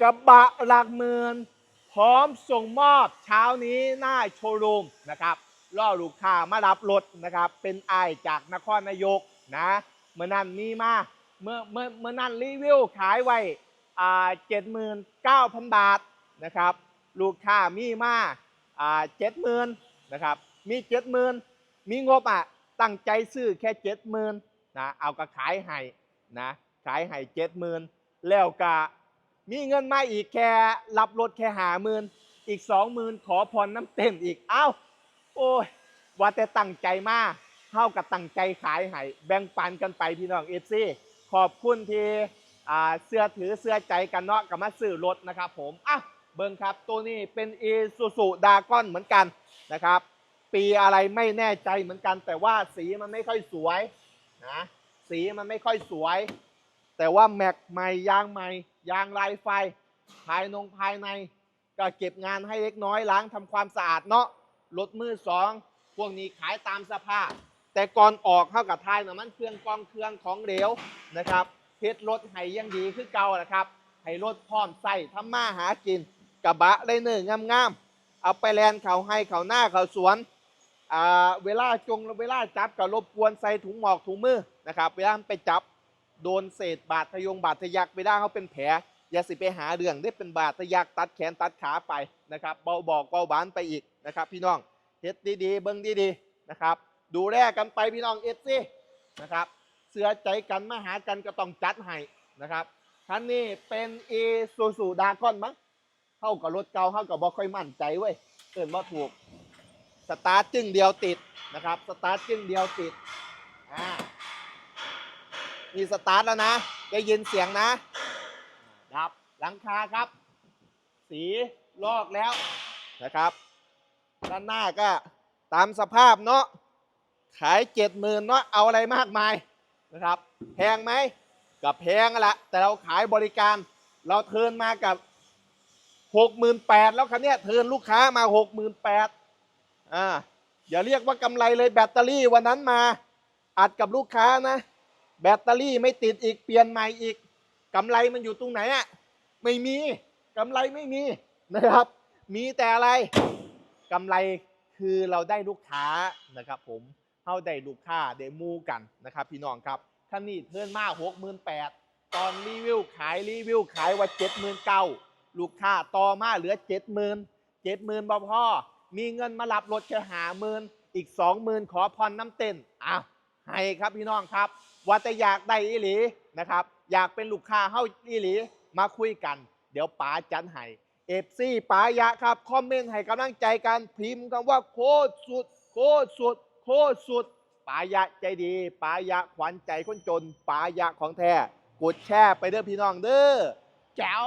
กระบะหลักหมื่นพร้อมส่งมอบเช้านี้หน้าโชว์รูมนะครับล่อลูกค้ามารับรถนะครับ เป็นไอจากนครนายกนะเมื่อนั้นมีมาเมื่อเมื่อเมื่อนั้นรีวิวขายไว้อ่าเจ็ดหมื่นเก้าพันบาทนะครับ ลูกค้ามีมาอ่าเจ็ดหมื่นนะครับ มีเจ็ดหมื่นมีงบอะตั้งใจซื้อแค่เจ็ดหมื่นนะเอาก็ขายให้นะขายให้เจ็ดหมื่นแล้วก็ มีเงินมาอีกแค่รับรถแค่หาหมื่นอีกสองหมื่นขอผ่อนน้ำเต็มอีกเอ้าโอ้ยว่าแต่ตั้งใจมาเท่ากับตั้งใจขายให้แบ่งปันกันไปพี่น้องเอฟซีขอบคุณที่เสื้อถือเสื้อใจกันเนาะกับมาซื้อรถนะครับผมอะเบิ้งครับตัวนี้เป็นอีซูซูดากอนเหมือนกันนะครับ ปีอะไรไม่แน่ใจเหมือนกัน แต่ว่าสีมันไม่ค่อยสวยนะสีมันไม่ค่อยสวย แต่ว่าแม็กใหม่ยางใหม่ ยางลายไฟ ภายนงภายใน ก็เก็บงานให้เล็กน้อยล้างทำความสะอาดเนาะรถมือสองพวกนี้ขายตามสภาพ แต่ก่อนออกเข้ากับทายนะมันเครื่องกองเครื่องของเหลวนะครับเพชรรถให้ยังดีคือเก่านะครับให้รถพร้อมใส่ทำมาหากินกระบะได้เนื้องามๆเอาไปแลนเขาให้เขาหน้าเขาสวนเวลาจงเวลาจับก็รบกวนใส่ถุงหมอกถุงมือนะครับ เวลาไปจับ โดนเศษบาดทะยงบาดทะยักไปได้เขาเป็นแผลอย่าสิไปหาเรื่องได้เป็นบาดทะยักตัดแขนตัดขาไปนะครับเบาบอกเบาบานไปอีกนะครับ พี่น้องเฮ็ดดีๆเบิ้งดีๆนะครับ ดูแลกันไปพี่น้องเอสซี่นะครับ เสือใจกันมาหากันก็ต้องจัดให้นะครับคันนี้เป็นเอซูซูดากอนมั้งเข้ากับรถเก่าเข้ากับบ่ค่อยมั่นใจเว้ยเอินว่าถูกสตาร์ทจึงเดียวติดนะครับสตาร์ทจึงเดียวติด มีสตาร์ทแล้วนะ ได้ยินเสียงนะ ดับหลังคาครับ สีลอกแล้วนะครับ ด้านหน้าก็ตามสภาพเนาะ ขายเจ็ดหมื่นเนาะ เอาอะไรมากมายนะครับ แพงไหมกับแพงแหละ แต่เราขายบริการ เราเทิร์นมากับหกหมื่นแปดแล้วคันเนี้ยเทิร์นลูกค้ามาหกหมื่นแปดอ่าอย่าเรียกว่ากำไรเลยแบตเตอรี่วันนั้นมา อัดกับลูกค้านะ แบตเตอรี่ไม่ติดอีกเปลี่ยนใหม่อีกกำไรมันอยู่ตรงไหนอะไม่มีกำไรไม่มีนะครับ มีแต่อะไรกำไรคือเราได้ลูกค้านะครับผมเข้าได้ลูกค้าได้มูกันนะครับ พี่น้องครับท่านนี่เทิร์นมาหกหมื่นแปดตอนรีวิวขายรีวิวขายว่าเจ็ดหมื่นเก้าลูกค้าต่อมาเหลือเจ็ดหมื่นเจ็ดหมื่นบ่พอมีเงินมารับรถแค่หาหมื่นอีกสองหมื่นขอผ่อนน้ำเต้นอ้าว ให้ครับพี่น้องครับ ว่าแต่อยากได้อีหลีนะครับ อยากเป็นลูกค้าเฮ้าอีหลีมาคุยกัน เดี๋ยวป๋าจันให้เอฟซีป๋ายะครับ คอมเมนต์ให้กำลังใจกันพิมพ์คำว่าโคตรสุด โคตรสุด โคตรสุดป๋ายะใจดีป๋ายะขวัญใจคนจนป๋ายะของแท้กดแชร์ไปเด้อพี่น้องเด้อแจ๋ว